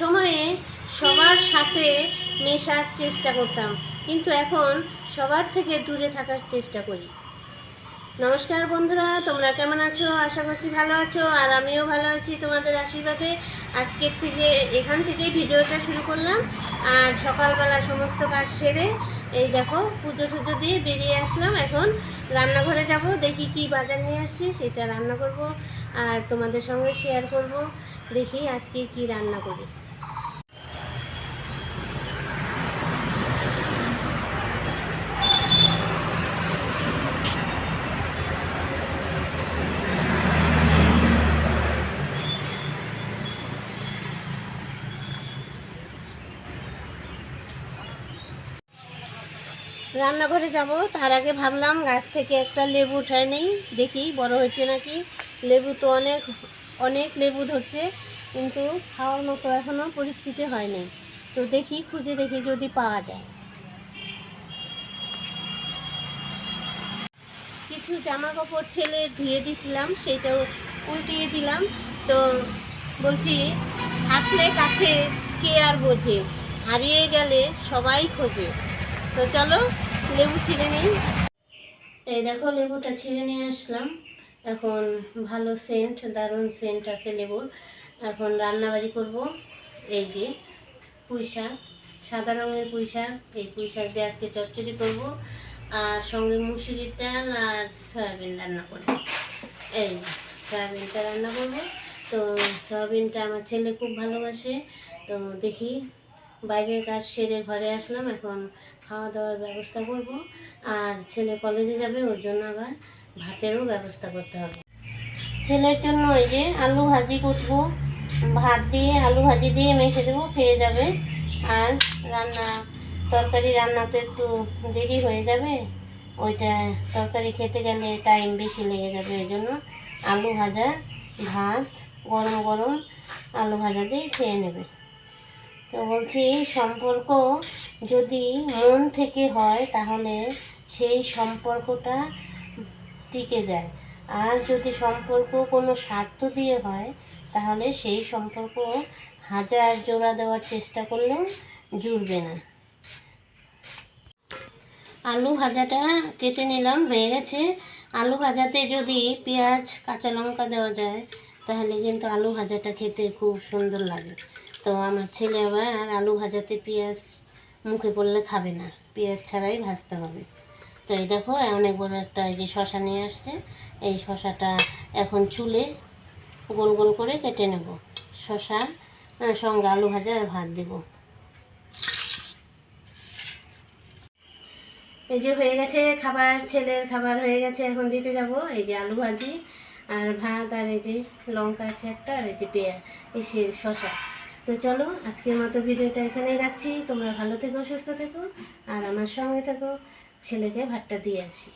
সময়ে সবার সাথে মেশার চেষ্টা করতাম। কিন্তু এখন সবার থেকে দূরে থাকার চেষ্টা করি। নমস্কার বন্ধুরা, তোমরা কেমন আছো? আশা করছি ভালো আছো, আর আমিও ভালো আছি তোমাদের আশীর্বাদে। আজকের থেকে এখান থেকেই ভিডিওটা শুরু করলাম। আর সকালবেলা সমস্ত কাজ সেরে এই দেখো, পুজো টুজো দিয়ে বেরিয়ে আসলাম। এখন রান্নাঘরে যাব, দেখি কি বাজার নিয়ে আসছি, সেটা রান্না করব আর তোমাদের সঙ্গে শেয়ার করব। দেখি আজকে কি রান্না করি। রান্নাঘরে যাব, তার আগে ভাবলাম গাছ থেকে একটা লেবু উঠায় নেই, দেখি বড় হয়েছে নাকি। লেবু তো অনেক অনেক লেবু ধরছে, কিন্তু খাওয়ার মতো এখনও পরিস্থিতি হয়নি। তো দেখি, খুঁজে দেখি যদি পাওয়া যায়। কিছু জামা কাপড় ছেলে ধুয়ে দিছিলাম, সেটাও উল্টিয়ে দিলাম। তো বলছি থাকলে কাছে কে আর বোঝে? হারিয়ে গেলে সবাই খোঁজে। তো চলো, লেবু ছিঁড়ে নিই। এই দেখো, লেবুটা ছিঁড়ে নিয়ে আসলাম। এখন ভালো সেন্ট দারুণ সেন্ট আছে লেবুর। এখন রান্নাবাড়ি করব। এই যে পুঁই শাক, সাদা রঙের পুঁই শাক। এই পুঁই শাক দিয়ে আজকে চচ্চড়ি করব। আর সঙ্গে মুসুরির ডাল আর সয়াবিন রান্না করব। এই সয়াবিনটা রান্না করব। তো সয়াবিনটা আমার ছেলে খুব ভালোবাসে। তো দেখি বাইরের কাজ সেরে ঘরে আসলাম, এখন খাওয়া দাওয়ার ব্যবস্থা করব। আর ছেলে কলেজে যাবে, ওর জন্য আবার ভাতেরও ব্যবস্থা করতে হবে। ছেলের জন্য ওই যে আলু ভাজি করব। ভাত দিয়ে, আলু ভাজি দিয়ে মেখে দেবো, খেয়ে যাবে। আর রান্না, তরকারি রান্না তো একটু দেরি হয়ে যাবে। ওইটা তরকারি খেতে গেলে টাইম বেশি লেগে যাবে এই জন্য আলু ভাজা, ভাত গরম গরম আলু ভাজা দিয়ে খেয়ে নেবে। তো বলছি এই সম্পর্ক যদি মন থেকে হয়, তাহলে সেই সম্পর্কটা টিকে যায়। আর যদি সম্পর্ক কোনো স্বার্থ দিয়ে হয়, তাহলে সেই সম্পর্ক হাজার জোড়া দেওয়ার চেষ্টা করলেও জুড়বে না। আলু ভাজাটা কেটে নিলাম, হয়ে গেছে। আলু ভাজাতে যদি পেঁয়াজ, কাঁচা লঙ্কা দেওয়া যায়, তাহলে কিন্তু আলু ভাজাটা খেতে খুব সুন্দর লাগে। তো আমার ছেলে আবার আলু ভাজাতে পেঁয়াজ মুখে পড়লে খাবে না। পেঁয়াজ ছাড়াই ভাজতে হবে। তো এই দেখো, অনেক বড় একটা এই যে শশা নিয়ে আসছে। এই শশাটা এখন চুলে গোল গোল করে কেটে নেব। শশা সঙ্গে আলু ভাজা আর ভাত দেবো। এই যে হয়ে গেছে খাবার, ছেলের খাবার হয়ে গেছে, এখন দিতে যাব। এই যে আলু ভাজি আর ভাত আর এই যে লঙ্কা আছে একটা আর এই যে পেঁয়াজ, এই শশা। তো চলো, আজকের মতো ভিডিওটা এখানেই রাখছি। তোমরা ভালো থেকো, সুস্থ থেকো, আর আমার সঙ্গে থেকো, ছেলেকে ভাতটা দিয়ে আসি।